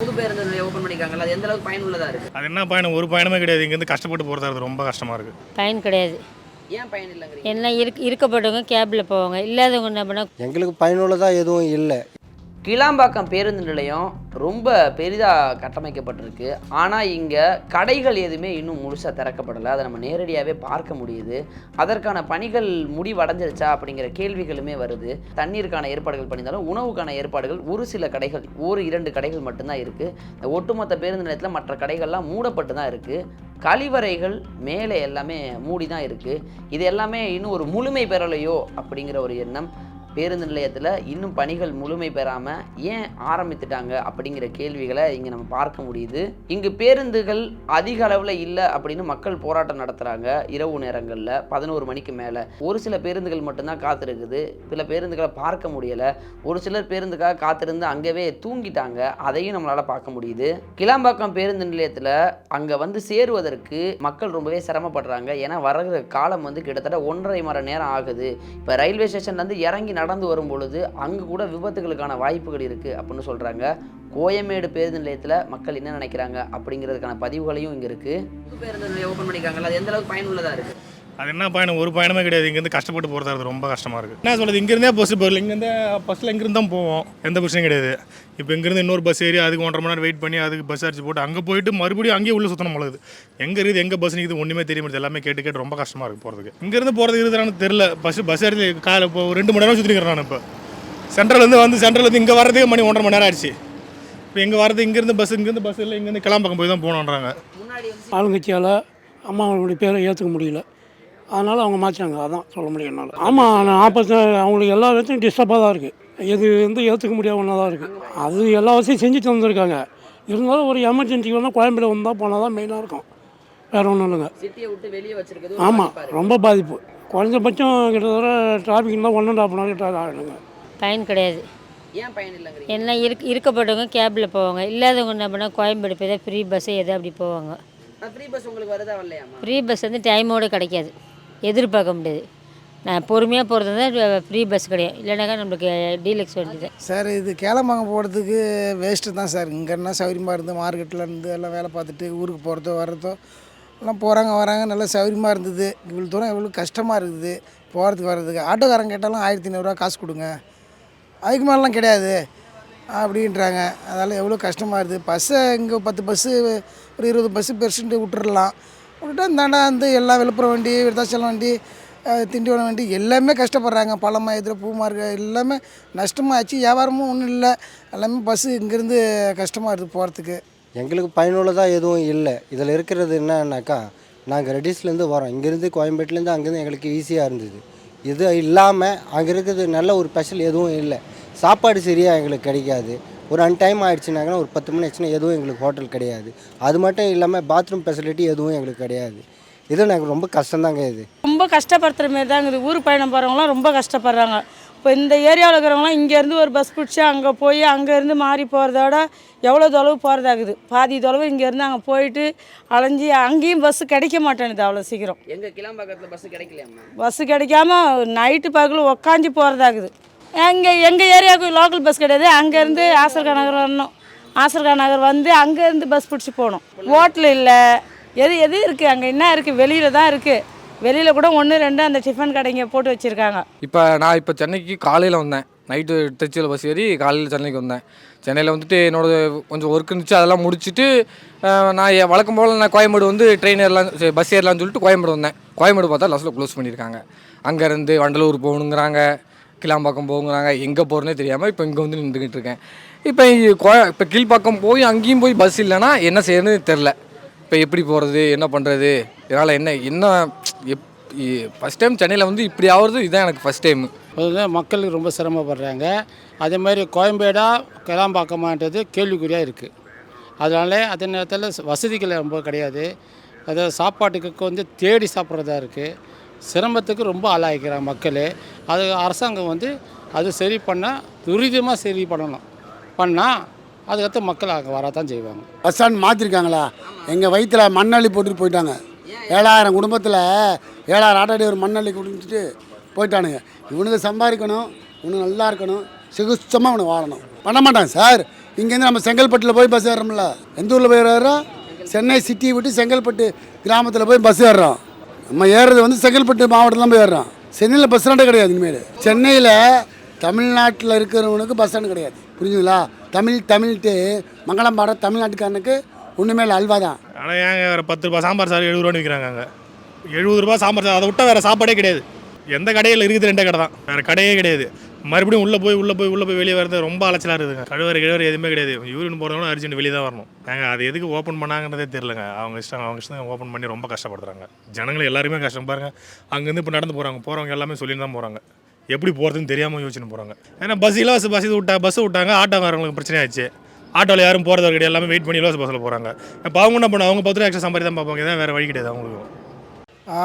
புது பேருந்து நிலையம் ஓப்பன் பண்ணிருக்காங்கல்ல அது எந்த அளவுக்கு பயனுள்ளதா இருக்கு? அது என்ன பயணம்? ஒரு பயணமே கிடையாது. இங்கேருந்து கஷ்டப்பட்டு போகிறதா இருக்குது ரொம்ப கஷ்டமாக இருக்குது பயன் கிடையாது. ஏன் பயன் இல்லைங்கிறீங்க? எல்லாம் இருக்க இருக்கப்பட்டவங்க கேபில் போவாங்க. இல்லாதவங்க என்ன பண்ணால் எங்களுக்கு பயனுள்ளதாக எதுவும் இல்லை. கிளாம்பாக்கம் பேருந்து நிலையம் ரொம்ப பெரிதாக கட்டமைக்கப்பட்டிருக்கு. ஆனால் இங்கே கடைகள் எதுவுமே இன்னும் முழுசாக திறக்கப்படலை. அதை நம்ம நேரடியாகவே பார்க்க முடியுது. அதற்கான பணிகள் முடிவடைஞ்சிருச்சா அப்படிங்கிற கேள்விகளுமே வருது. தண்ணீருக்கான ஏற்பாடுகள் பண்ணியிருந்தாலும் உணவுக்கான ஏற்பாடுகள் ஒரு சில கடைகள் ஒரு இரண்டு கடைகள் மட்டும்தான் இருக்குது இந்த ஒட்டுமொத்த பேருந்து நிலையத்தில் மற்ற கடைகள்லாம் மூடப்பட்டு தான் இருக்குது கழிவறைகள் மேலே எல்லாமே மூடி தான் இருக்குது இது எல்லாமே இன்னும் ஒரு முழுமை பெறலையோ அப்படிங்கிற ஒரு எண்ணம் பேருந்து நிலையத்தில் இன்னும் பணிகள் முழுமை பெறாமல் ஏன் ஆரம்பித்துட்டாங்க அப்படிங்கிற கேள்விகளை இங்கே நம்ம பார்க்க முடியுது. இங்கு பேருந்துகள் அதிக அளவில் இல்லை அப்படின்னு மக்கள் போராட்டம் நடத்துகிறாங்க இரவு நேரங்களில் பதினோரு மணிக்கு மேலே. ஒரு சில பேருந்துகள் மட்டும்தான் காத்திருக்குது. சில பேருந்துகளை பார்க்க முடியலை. ஒரு சிலர் பேருந்துக்காக காத்திருந்து அங்கேவே தூங்கிட்டாங்க. அதையும் நம்மளால் பார்க்க முடியுது. கிளாம்பாக்கம் பேருந்து நிலையத்தில் அங்கே வந்து சேருவதற்கு மக்கள் ரொம்பவே சிரமப்படுறாங்க. ஏன்னா வர்ற காலம் வந்து கிட்டத்தட்ட ஒன்றரை மணி நேரம் ஆகுது. இப்போ ரயில்வே ஸ்டேஷன்லேருந்து இறங்கி கடந்து வரும் பொழுது அங்கே கூட விபத்துகளுக்கான வாய்ப்புகள் இருக்குது அப்படின்னு சொல்கிறாங்க கோயமேடு பேருந்து நிலையத்தில் மக்கள் என்ன நினைக்கிறாங்க அப்படிங்கிறதுக்கான பதிவுகளையும் இங்கே இருக்குது பேருந்து நிலையம் ஓப்பன் பண்ணியிருக்காங்கல்ல அது எந்த அளவுக்கு பயனுள்ளதாக இருக்குது அது என்ன பயணம்? ஒரு பயணமே கிடையாது. இங்கேருந்து கஷ்டப்பட்டு போகிறதா இருக்குது ரொம்ப கஷ்டமாக இருக்குது என்ன சொல்கிறது இங்கேருந்தே பஸ் போகல இங்கேருந்தே பஸ்ஸில் இங்கேருந்து தான் போவோம். எந்த பிரச்சனையும் கிடையாது. இப்போ இங்கேருந்து இன்னொரு பஸ் ஏறி அதுக்கு ஒன்றரை மணி நேரம் வெயிட் பண்ணி அதுக்கு பஸ் அடிச்சு போட்டு அங்கே போயிட்டு மறுபடியும் அங்கேயே உள்ள சுத்தணும் பொழுது எங்கே இருக்குது? எங்கே பஸ் நிற்குது ஒன்றுமே தெரிய மாட்டேது எல்லாமே கேட்டு கேட்டு ரொம்ப கஷ்டமாக இருக்குது போகிறதுக்கு இங்கேருந்து போகிறதுக்கு இருக்குதான்னு தெரில பஸ் பஸ் ஏறி காலை இப்போ ஒரு ரெண்டு மணி நேரம் சுற்றிக்கிறேன் நான் இப்போ. சென்ட்ரல்லேருந்து வந்து சென்ட்ரல்லேருந்து இங்கே வர்றதுக்கு மணி ஒன்றரை மணி நேரம் ஆயிடுச்சு. இப்போ இங்கே வரது இங்கேருந்து பஸ் இங்கேருந்து பஸ் இல்லை இங்கேருந்து கிளம்பக்கம் போய் தான் போகணுன்றாங்க முன்னாடி வந்து ஆளுங்கட்சியால் அம்மாவுடைய பேரை ஏற்றுக்க முடியல. அதனால் அவங்க மாற்றினாங்க அதான் சொல்ல முடியும் என்னால். ஆமாம் நாற்பத்தி அவங்களுக்கு எல்லா விதத்தையும் டிஸ்டர்பாக தான் இருக்குது இது வந்து ஏற்றுக்க முடியாத ஒன்றா தான் இருக்குது அது எல்லா வசதியும் செஞ்சுட்டு வந்திருக்காங்க. இருந்தாலும் ஒரு எமர்ஜென்சி வேணால் கோயம்பேடு வந்தால் போனால் தான் மெயினாக இருக்கும். வேறு ஒன்றும் இல்லைங்க. சிட்டியை விட்டு வெளியே வச்சிருக்கிறது ஆமாம் ரொம்ப பாதிப்பு. குறைஞ்சபட்சம் கிட்டத்தட்ட டிராஃபிக்னால் one and half an hour ஆகிடுங்க பயன் கிடையாது. ஏன் பயன் இல்லைங்கிறீங்க? எல்லாம் இருக்க இருக்கப்பட்டவங்க கேபில் போவாங்க. இல்லாதவங்க என்ன பண்ணால் கோயம்பேடு போய் தான் ஃப்ரீ பஸ்ஸு எதோ அப்படி போவாங்க. ஃப்ரீ பஸ் உங்களுக்கு வருதா வரலையாமா ஃப்ரீ பஸ் வந்து டைமோடு கிடைக்காது. எதிர்பார்க்க முடியாது. நான் பொறுமையாக போகிறது தான் ஃப்ரீ பஸ் கிடையாது. இல்லைனாக்கா நம்மளுக்கு டீலக்ஸ் வண்டி தான். சார் இது கேளம்பாங்க போகிறதுக்கு வேஸ்ட்டு தான் சார் இங்கே சௌரியமாக இருந்து மார்க்கெட்டில் இருந்து எல்லாம் வேலை பார்த்துட்டு ஊருக்கு போகிறதோ வர்றதோ எல்லாம் போகிறாங்க வராங்க நல்லா சௌரியமாக இருந்தது. இவ்வளோ தூரம் எவ்வளோ கஷ்டமாக இருக்குது. போகிறதுக்கு வர்றதுக்கு. ஆட்டோக்காரங்க கேட்டாலும் ஆயிரத்தி ஐநூறுரூவா காசு கொடுங்க. அதுக்கு மேலாம் கிடையாது. அப்படின்றாங்க. அதனால் எவ்வளோ கஷ்டமாக இருக்குது. பஸ்ஸை இங்கே பத்து பஸ்ஸு ஒரு இருபது பஸ்ஸு பெருசுன்ட்டு விட்டுறலாம். விட்டுட்டு இந்தாண்டா வந்து எல்லா விழுப்புரம் வண்டி விருத்தாச்சலம் வண்டி திண்டிவனம் வண்டி எல்லாமே கஷ்டப்படுறாங்க. பழமா இதில் பூ மார்க்க எல்லாமே நஷ்டமாச்சு. வியாபாரமும் ஒன்றும் இல்லை. எல்லாமே பஸ்ஸு இங்கேருந்து கஷ்டமாக இருக்குது போகிறதுக்கு எங்களுக்கு பயனுள்ளதாக எதுவும் இல்லை. இதில் இருக்கிறது என்னன்னாக்கா நாங்கள் ரெடிஸ்லேருந்து வரோம். இங்கேருந்து கோயம்பேட்டிலேருந்து அங்கேருந்து எங்களுக்கு ஈஸியாக இருந்தது. இது இல்லாமல் அங்கே இருக்கிறது நல்ல ஒரு ஸ்பெஷல் எதுவும் இல்லை. சாப்பாடு சரியாக எங்களுக்கு கிடைக்காது. ஒரு அன் டைம் ஆயிடுச்சுனாங்கன்னா ஒரு பத்து மணி ஆச்சுன்னா எதுவும் எங்களுக்கு ஹோட்டல் கிடையாது. அது மட்டும் இல்லாமல் பாத்ரூம் ஃபெசிலிட்டி எதுவும் எங்களுக்கு கிடையாது. இது எனக்கு ரொம்ப கஷ்டம்தாங்க இது. ரொம்ப கஷ்டப்படுத்துகிற மாரி தான் இருக்குது ஊர் பயணம் போகிறவங்களாம் ரொம்ப கஷ்டப்படுறாங்க. இப்போ இந்த ஏரியாவில் இருக்கிறவங்களாம் இங்கேருந்து ஒரு பஸ் பிடிச்சி அங்கே போய் அங்கேருந்து மாறி போகிறதோட எவ்வளோ தொலைவு போகிறதாகுது பாதி தொலைவு இங்கேருந்து அங்கே போயிட்டு அலைஞ்சி அங்கேயும் பஸ்ஸு கிடைக்க மாட்டேனுது அவ்வளோ சீக்கிரம். எங்க கிளாம்பாக்கத்தில் பஸ் கிடைக்கலையாம்மா? பஸ்ஸு கிடைக்காம நைட்டு பகல் உக்காஞ்சி போகிறதாகுது எங்கள் எங்கள் ஏரியாவுக்கு லோக்கல் பஸ் கிடையாது. அங்கேருந்து ஆசர்கா நகர் வரணும். ஆசர்கா நகர் வந்து அங்கேருந்து பஸ் பிடிச்சி போகணும். ஹோட்டல் இல்லை. எது எது இருக்குது அங்கே என்ன இருக்குது வெளியில் தான் இருக்குது வெளியில் கூட ஒன்று ரெண்டு அந்த டிஃபன் கடைங்க போட்டு வச்சுருக்காங்க. இப்போ நான் இப்போ சென்னைக்கு காலையில் வந்தேன். நைட்டு திருச்சியில் பஸ் ஏறி காலையில் சென்னைக்கு வந்தேன். சென்னையில் வந்துட்டு என்னோட கொஞ்சம் ஒர்க் இருந்துச்சு. அதெல்லாம் முடிச்சுட்டு நான் வழக்கம் போல் நான் கோயம்பேடு வந்து ட்ரெயின் ஏறலாம் பஸ் ஏறலாம்னு சொல்லிட்டு கோயம்பேடு வந்தேன். கோயம்பேடு பார்த்தா லாஸ்ட்டில் க்ளோஸ் பண்ணியிருக்காங்க. அங்கேருந்து வண்டலூர் போகணுங்கிறாங்க. கிளாம்பாக்கம் போங்கிறாங்க எங்கே போகிறனே தெரியாமல் இப்போ இங்கே வந்து நின்றுக்கிட்டு இருக்கேன். இப்போ கோ இப்போ கீழ்ப்பாக்கம் போய் அங்கேயும் போய் பஸ் இல்லைன்னா என்ன செய்யறதுன்னு தெரில இப்போ எப்படி போகிறது என்ன பண்ணுறது இதனால் என்ன என்ன எப் ஃபஸ்ட் டைம் சென்னையில் வந்து இப்படி ஆகிறது இதுதான் எனக்கு ஃபஸ்ட் டைம் முதல்ல மக்களுக்கு ரொம்ப சிரமப்படுறாங்க. அதே மாதிரி கோயம்பேடா கிளாம்பாக்கமான்றது கேள்விக்குறியாக இருக்குது அதனால அதே நேரத்தில் வசதிகள் ரொம்ப கிடையாது. அதாவது சாப்பாட்டுக்கு வந்து தேடி சாப்பிட்றதா இருக்குது சிரமத்துக்கு ரொம்ப ஆளாகிக்கிறாங்க மக்கள் அது அரசாங்கம் வந்து அது சரி பண்ணால் துரிதமாக சரி பண்ணணும். பண்ணால் அதுக்கடுத்து மக்கள் அங்கே வரத்தான் செய்வாங்க. பஸ் ஸ்டாண்ட் மாற்றிருக்காங்களா எங்கள் வயிற்றில் மண்ணள்ளி போட்டுட்டு போயிட்டாங்க. ஏழாயிரம் குடும்பத்தில் ஏழாயிரம் ஆட்டோ டிரைவர் மண்ணள்ளி கொடுத்துட்டு போயிட்டானுங்க. இவனுக்கு சம்பாதிக்கணும் இவனு நல்லா இருக்கணும் சிகிச்சமாக அவனை வாழணும். பண்ண மாட்டாங்க சார். இங்கேருந்து நம்ம செங்கல்பட்டில் போய் பஸ் ஏறுறோம்ல. எந்த ஊரில் போய் ஏறோம் சென்னை சிட்டியை விட்டு செங்கல்பட்டு கிராமத்தில் போய் பஸ் ஏறுறோம். நம்ம ஏறுறது வந்து செங்கல்பட்டு மாவட்டத்தில் தான் போய் ஏறுறோம். சென்னையில் பஸ் ஸ்டாண்டே கிடையாது இனிமேல். சென்னையில் தமிழ்நாட்டில் இருக்கிறவனுக்கு பஸ் ஸ்டாண்டு கிடையாது. புரிஞ்சுங்களா தமிழ் தமிழ்ட்டு மங்களம் பாட தமிழ்நாட்டுக்காரனுக்கு ஒன்றுமே இல்லை அல்வா தான். ஆனால் ஏங்க வேறு பத்து ரூபா சாம்பார் சார் எழுபது ரூபான்னு விற்கிறாங்க அங்கே. எழுபது ரூபா சாம்பார் சார் அதை விட்டால் வேறு சாப்பாடே கிடையாது. எந்த கடையில் இருக்குது ரெண்டே கடை தான். வேறு கடையே கிடையாது. மறுபடியும் உள்ளே போய் உள்ளே போய் உள்ளே போய் வெளியே வரது ரொம்ப அலைச்சலாக இருக்குதுங்க கழுவர் கிழவர் எதுவுமே கிடையாது. யூரின் போகிறவங்களும் அர்ஜென்ட் வெளியே தான் வரணும். நாங்கள் அது எதுக்கு ஓப்பன் பண்ணாங்கன்றதே தெரிலங்க அவங்க இஷ்டம் அவங்க இஷ்டம் ஓப்பன் பண்ணி ரொம்ப கஷ்டப்படுத்துறாங்க. ஜனங்கள் எல்லாருமே கஷ்டம் பாருங்கள் அங்கேருந்து இப்போ நடந்து போகிறாங்க போகிறவங்க எல்லாமே சொல்லிட்டு தான் போகிறாங்க எப்படி போகிறதுன்னு தெரியாமல் யோசிச்சுன்னு போகிறாங்க ஏன்னா பஸ் இலவச பஸ் இது விட்டா பஸ் விட்டாங்க ஆட்டோக்காரங்களுக்கு பிரச்சனை ஆச்சு. ஆட்டோவில் யாரும் போகிறது கிடையாது. எல்லாமே வெயிட் பண்ணி இலவச பஸ்ஸில் போகிறாங்க இப்போ அவங்க என்ன பண்ண அவங்க பத்து ரூபா எக்ஸ்ட்ரா சம்பாதி தான் பார்ப்பாங்க. இதான் வேறு வழி கிடையாது அவங்களுக்கு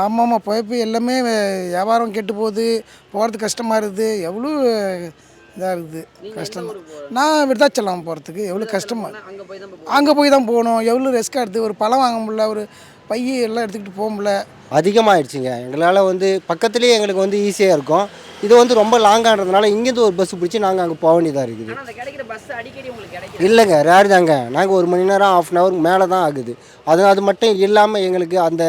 ஆமாம்மா போய் எல்லாமே வியாபாரம் கெட்டு போகுது போகிறது கஷ்டமாக இருக்குது. எவ்வளோ இதாக இருக்குது கஷ்டம். நான் விருதாச்சலம் போகிறதுக்கு எவ்வளோ கஷ்டமாக அங்கே போய் தான் அங்கே போய் தான் போகணும். எவ்வளோ ரிஸ்க் எடுத்து ஒரு பழம் வாங்க முடியல ஒரு பைய எல்லாம் எடுத்துக்கிட்டு போக முடியல. அதிகமாகிடுச்சிங்க எங்களால் வந்து பக்கத்துலேயே எங்களுக்கு வந்து ஈஸியாக இருக்கும். இது வந்து ரொம்ப லாங்கான்றதுனால இங்கேருந்து ஒரு பஸ் பிடிச்சி நாங்கள் அங்கே போக வேண்டியதாக இருக்குது. இல்லைங்க ரேர் தாங்க. நாங்கள் ஒரு மணி நேரம் ஆஃப் அன் ஹவருக்கு மேலே தான் ஆகுது. அது அது மட்டும் இல்லாமல் எங்களுக்கு அந்த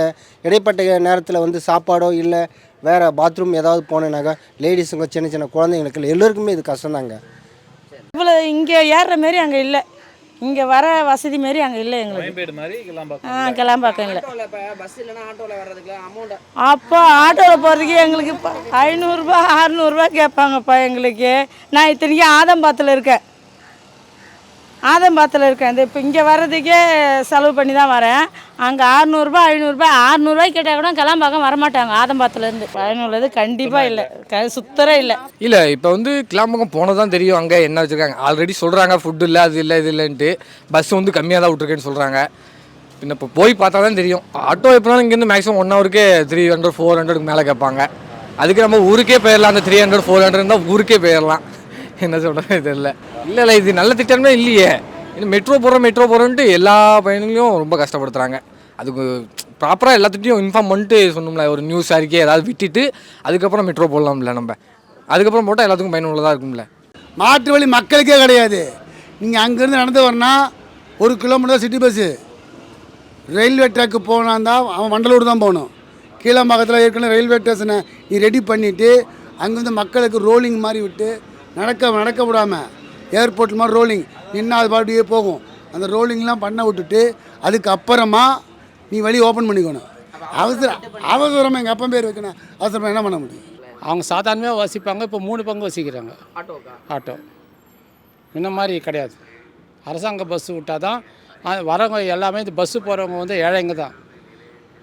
இடைப்பட்ட நேரத்தில் வந்து சாப்பாடோ இல்லை வேறு பாத்ரூம் ஏதாவது போனேனாக்கா லேடிஸுங்க சின்ன சின்ன குழந்தைங்களுக்கு எல்லோருக்குமே இது கஷ்டம்தாங்க. இவ்வளோ இங்கே ஏறுற மாரி அங்கே இல்லை. இங்கே வர வசதி மாரி அங்கே இல்லை எங்களுக்கு. ஆ கிளம்பாக்கம் இல்லை அப்போ ஆட்டோவில் போகிறதுக்கு எங்களுக்கு இப்போ ஐநூறுரூபா அறநூறுபா கேட்பாங்கப்பா எங்களுக்கு. நான் இத்தனைக்கும் ஆதம்பாத்தில் இருக்கேன். ஆதம்பாத்தில் இருக்கேன். இந்த இப்போ இங்கே வர்றதுக்கே செலவு பண்ணி தான் வரேன். அங்கே அறநூறுபா ஐநூறுரூபா அறநூறுபாய் கேட்டால் கூட கிளம்பாக்கம் வரமாட்டாங்க. ஆதம்பாத்துலேருந்து பயனுள்ளது கண்டிப்பாக இல்லை. க சுத்தரே இல்லை. இல்லை இப்போ வந்து கிளாம்பக்கம் போனது தான் தெரியும். அங்கே என்ன வச்சுருக்காங்க? ஆல்ரெடி சொல்கிறாங்க ஃபுட்டு இல்லை அது இல்லை இது இல்லைன்ட்டு. பஸ் வந்து கம்மியாக தான் விட்ருக்கேன்னு சொல்கிறாங்க பின்ன இப்போ போய் பார்த்தா தான் தெரியும். ஆட்டோ எப்படினாலும் இங்கேருந்து மேக்ஸிமம் ஒன் ஹவருக்கே த்ரீ ஹண்ட்ரட் ஃபோர் ஹண்ட்ரடுக்கு மேலே கேட்பாங்க. அதுக்கு நம்ம ஊருக்கே போயிடலாம் அந்த த்ரீ ஹண்ட்ரட் ஃபோர் ஹண்ட்ரட் தான் ஊருக்கே போயிடலாம் என்ன சொல்கிறது தெரியல. இல்லை இல்லை இது நல்ல திட்டமே இல்லையே. இன்னும் மெட்ரோ போகிறோம் மெட்ரோ போகிறோன்ட்டு எல்லா பயணங்களையும் ரொம்ப கஷ்டப்படுத்துகிறாங்க அதுக்கு ப்ராப்பராக எல்லாத்துட்டையும் இன்ஃபார்ம் பண்ணிட்டு சொன்னோம்ல ஒரு நியூஸ் அறிக்கை ஏதாவது விட்டுட்டு அதுக்கப்புறம் மெட்ரோ போடலாம்ல நம்ம. அதுக்கப்புறம் போட்டால் எல்லாத்துக்கும் பயனுள்ளதாக இருக்கும்ல. மாற்று வழி மக்களுக்கே கிடையாது. நீங்கள் அங்கேருந்து நடந்து வரணும் ஒரு கிலோமீட்டர் சிட்டி பஸ்ஸு ரயில்வே ட்ராக்கு போனாந்தா அவன் வண்டலூர் தான் போகணும். கீழே பக்கத்தில் ஏற்கனவே ரயில்வே ஸ்டேஷனை நீ ரெடி பண்ணிவிட்டு அங்கேருந்து மக்களுக்கு ரோலிங் மாதிரி விட்டு நடக்க நடக்க விடாமல் ஏர்போர்ட் மாதிரி ரோலிங் நின்னா அது பாட்டியே போகும். அந்த ரோலிங்லாம் பண்ண விட்டுட்டு அதுக்கு அப்புறமா நீ வழி ஓப்பன் பண்ணிக்கணும். அவசரம் அவசரமாக எங்கள் அப்பா பேர் வைக்கணும். அவசரமாக என்ன பண்ண முடியும்? அவங்க சாதாரணமாக வசிப்பாங்க இப்போ மூணு பங்கு வசிக்கிறாங்க. ஆட்டோக்கா? ஆட்டோ. இந்த மாதிரி கிடையாது. அரசாங்க பஸ்ஸு விட்டால் தான் வரவங்க எல்லாமே இந்த பஸ்ஸு போகிறவங்க வந்து ஏழைங்க தான்.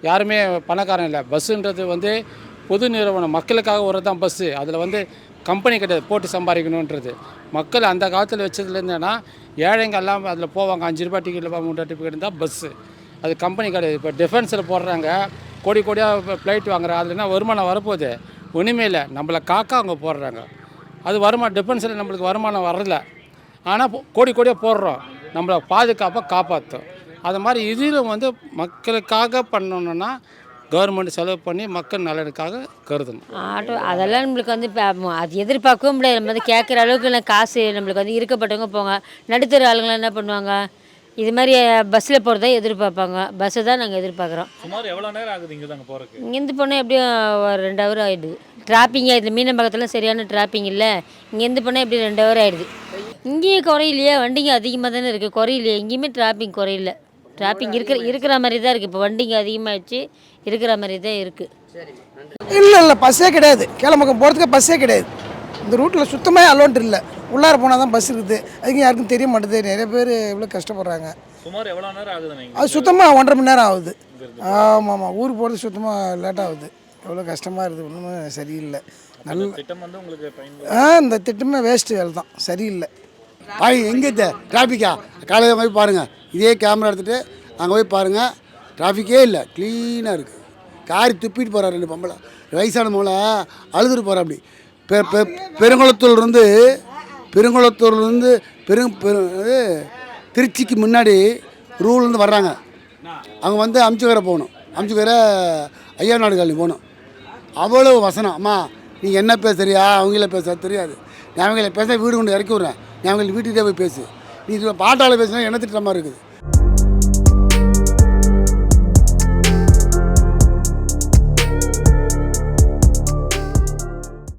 யாருமே பணக்காரன் இல்லை. பஸ்ஸுன்றது வந்து பொது நிறுவனம் மக்களுக்காக ஒரு தான் பஸ்ஸு அதில் வந்து கம்பெனி கிடையாது போட்டு சம்பாதிக்கணுன்றது. மக்கள் அந்த காலத்தில் வச்சதுல என்னென்னா ஏழைங்க எல்லாம் அதில் போவாங்க. அஞ்சு ரூபாய் டிக்கெட் மூணு டிக்கெட் இருந்தால் பஸ்ஸு அது கம்பெனி கிடையாது. இப்போ டிஃபென்ஸில் போடுறாங்க. கோடி கோடியாக ஃப்ளைட் வாங்குற. அதுலனா வருமானம் வரப்போகுது? ஒன்றுமே இல்லை. நம்மளை காக்கா அவங்க போடுறாங்க. அது வருமானம் டிஃபென்ஸில் நம்மளுக்கு வருமானம் வரல. ஆனால் கோடி கோடியாக போடுறோம். நம்மளை பாதுகாப்பாக காப்பாற்றும் அது மாதிரி இதில் வந்து மக்களுக்காக பண்ணணுன்னா கவர்மெண்ட் செலவு பண்ணி மக்கள் நலனுக்காக கருதணும். ஆட்டோ அதெல்லாம் நம்மளுக்கு வந்து இப்போ அது எதிர்பார்க்கவும் முடியாது. நம்ம வந்து கேட்குற அளவுக்கு நான் காசு நம்மளுக்கு வந்து இருக்கப்பட்டவங்க போங்க. நடுத்தர ஆளுங்களாம் என்ன பண்ணுவாங்க? இது மாதிரி பஸ்ஸில் போகிறத எதிர்பார்ப்பாங்க. பஸ்ஸை தான் நாங்கள் எதிர்பார்க்குறோம். சுமார் எவ்வளோ நேரம் ஆகுது இங்கே தாங்க போகிறக்கு இங்கேருந்து போனால் எப்படியும் ஒரு ரெண்டு ஹவர் ஆகிடுது டிராப்பிங் ஆகிடுது மீனம்பக்கத்தில் சரியான டிராப்பிங் இல்லை. இங்கேருந்து போனால் எப்படி ரெண்டு ஹவர் ஆகிடுது இங்கேயும் குறையிலையே வண்டிங்க அதிகமாக தானே இருக்குது குறையிலையே எங்கேயுமே டிராப்பிங் குறையில. டிராப்பிங் இருக்கிற இருக்கிற மாதிரி தான் இருக்குது இப்போ வண்டிங்க அதிகமாகிடுச்சு இருக்கிற மாதிரி தான் இருக்குது இல்லை இல்லை பஸ்ஸே கிடையாது. கேளம்பக்கம் போகிறதுக்கு பஸ்ஸே கிடையாது. இந்த ரூட்டில் சுத்தமாக அலோன்ட் இல்லை. உள்ளார போனால் தான் பஸ் இருக்குது. அதுக்கு யாருக்கும் தெரிய மாட்டேது. நிறைய பேர் எவ்வளோ கஷ்டப்படுறாங்க. சுமார் எவ்வளோ நேரம் ஆகுது அது சுத்தமாக ஒன்றரை மணி நேரம் ஆகுது. ஆமாம் ஆமாம் ஊருக்கு போகிறது சுத்தமாக லேட் ஆகுது. எவ்வளோ கஷ்டமாக இருக்குது. ஒன்றுமே சரியில்லை. நல்ல திட்டம் வந்து உங்களுக்கு ஆ இந்த திட்டமே வேஸ்ட்டு வேலை தான். சரியில்லை. பாய் எங்கே டிராஃபிக்கா காலையில் போய் பாருங்கள் இதே கேமரா எடுத்துகிட்டு அங்கே போய் பாருங்கள் டிராஃபிக்கே இல்லை. க்ளீனாக இருக்குது காரி துப்பிட்டு போகிறார் ரெண்டு பொம்பளை. வயசான மூளை அழுதுட்டு போகிறா அப்படி. பெ பெ பெருங்குளத்தூர்லேருந்து பெருங்குளத்தூர்லேருந்து பெரு பெரு இது திருச்சிக்கு முன்னாடி ரூல்லேருந்து வர்றாங்க. அவங்க வந்து அமுச்சுக்கரை போகணும். அமுச்சுக்கரை ஐயா நாடு காலனி போகணும். அவ்வளோ வசனம். அம்மா நீங்கள் என்ன பேசுறியா? அவங்கள பேச தெரியாது. நான் அவங்கள பேச வீடு கொண்டு இறக்கி விட்றேன். நான் அவங்களுக்கு வீட்டுக்கிட்டே போய் பேசு. நீ பாட்டால் பேசினா என்ன திட்டமாக இருக்குது?